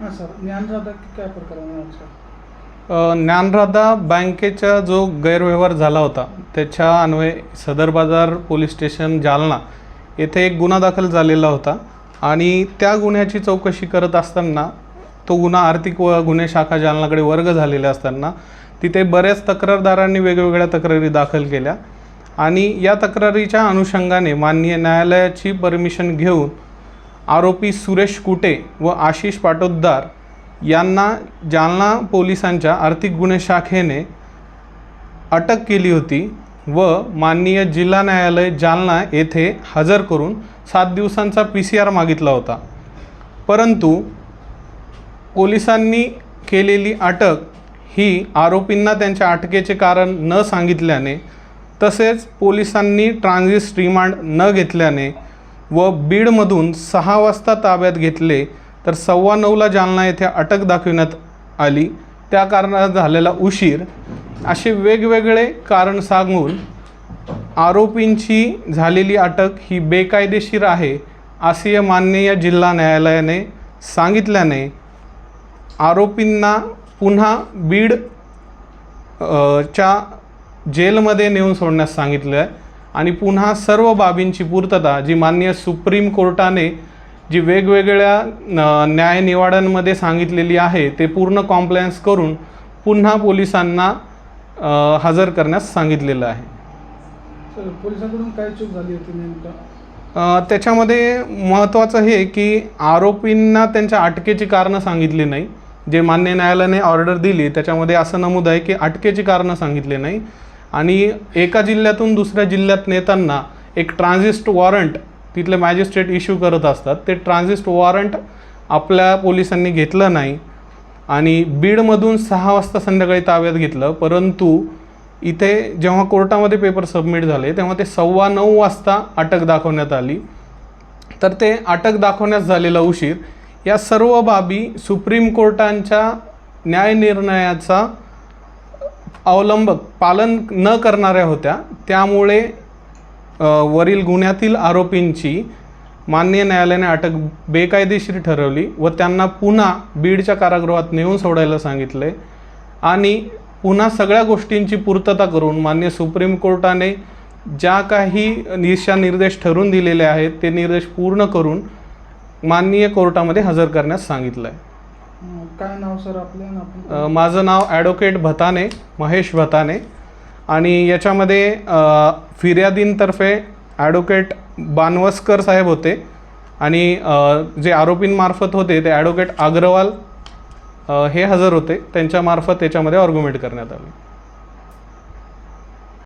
हां सर. ज्ञानराधा काय ज्ञानराधा बँकेचा जो गैरव्यवहार झाला होता त्याच्या अन्वये सदर बाजार पोलीस स्टेशन जालना येथे एक गुन्हा दाखल झालेला होता आणि त्या गुन्ह्याची चौकशी करत असताना तो गुन्हा आर्थिक व गुन्हे शाखा जालनाकडे वर्ग झालेला असताना तिथे बऱ्याच तक्रारदारांनी वेगवेगळ्या तक्रारी दाखल केल्या आणि या तक्रारीच्या अनुषंगाने माननीय न्यायालयाची परमिशन घेऊन आरोपी सुरेश कुटे व आशिष पाटोद्दार यांना जालना पोलिसांच्या आर्थिक गुन्हे शाखेने अटक केली होती व माननीय जिल्हा न्यायालय जालना येथे हजर करून सात दिवसांचा पी सी आर मागितला होता. परंतु पोलिसांनी केलेली अटक ही आरोपींना त्यांच्या अटकेचे कारण न सांगितल्याने तसेच पोलिसांनी ट्रान्झिस्ट रिमांड न घेतल्याने व बीडमधून सहा वाजता ताब्यात घेतले तर सव्वा नऊला जालना येथे अटक दाखविण्यात आली. त्या कारणात झालेला उशीर. असे वेगवेगळे कारण सांगून आरोपींची झालेली अटक ही बेकायदेशीर आहे असे माननीय जिल्हा न्यायालयाने सांगितल्याने आरोपींना पुन्हा बीड च्या जेलमध्ये नेऊन सोडण्यास सांगितलं आहे आणि पुन्हा सर्व बाबींची पूर्तता जी माननीय सुप्रीम कोर्टाने जी वेगवेगळ्या न- न्याय निवाड्यांमध्ये सांगितलेली आहे ते पूर्ण कॉम्प्लायन्स करून पुन्हा पोलिसांना हजर करण्यास सांगितलेलं आहे. सर पोलिसांकडून काय चूक झाली होती नेमकं? त्याच्यामध्ये महत्त्वाचं हे की आरोपींना त्यांच्या अटकेची कारणं सांगितली नाही. जे मान्य न्यायालयाने ऑर्डर दिली त्याच्यामध्ये असं नमूद आहे की अटकेची कारणं सांगितली नाही. आणि एका जिल्ह्यातून दुसऱ्या जिल्ह्यात नेताना एक ट्रान्झिस्ट वॉरंट तिथले मॅजिस्ट्रेट इश्यू करत असतात. ते ट्रान्झिस्ट वॉरंट आपल्या पोलिसांनी घेतलं नाही आणि बीडमधून सहा वाजता संध्याकाळी ताब्यात घेतलं. परंतु इथे जेव्हा कोर्टामध्ये पेपर सबमिट झाले तेव्हा ते सव्वा नऊ वाजता अटक दाखवण्यात आली. तर ते अटक दाखवण्यास झालेला उशीर या सर्व बाबी सुप्रीम कोर्टांच्या न्यायनिर्णयाचा अवलंबक अवलंब पालन न करणाऱ्या होत्या. त्यामुळे वरील गुन्ह्यातील आरोपींची मान्य न्यायालयाने अटक बेकायदेशीर ठरवली व त्यांना पुन्हा बीडच्या कारागृहात नेऊन सोडायला सांगितले आणि पुन्हा सगळ्या गोष्टींची पूर्तता करून मान्य सुप्रीम कोर्टाने ज्या काही दिशा निर्देश ठरवून दिलेले आहेत ते निर्देश पूर्ण करून माननीय कोर्टामध्ये हजर करण्यास सांगितलं आहे काय नाव सर आपलं? माझं नाव ॲडव्होकेट भताने महेश भताने. आणि याच्यामध्ये फिर्यादींतर्फे ॲडव्होकेट बानवस्कर साहेब होते. आणि जे आरोपींमार्फत होते ते ॲडव्होकेट अग्रवाल हे हजर होते. त्यांच्यामार्फत याच्यामध्ये ऑर्ग्युमेंट करण्यात आले.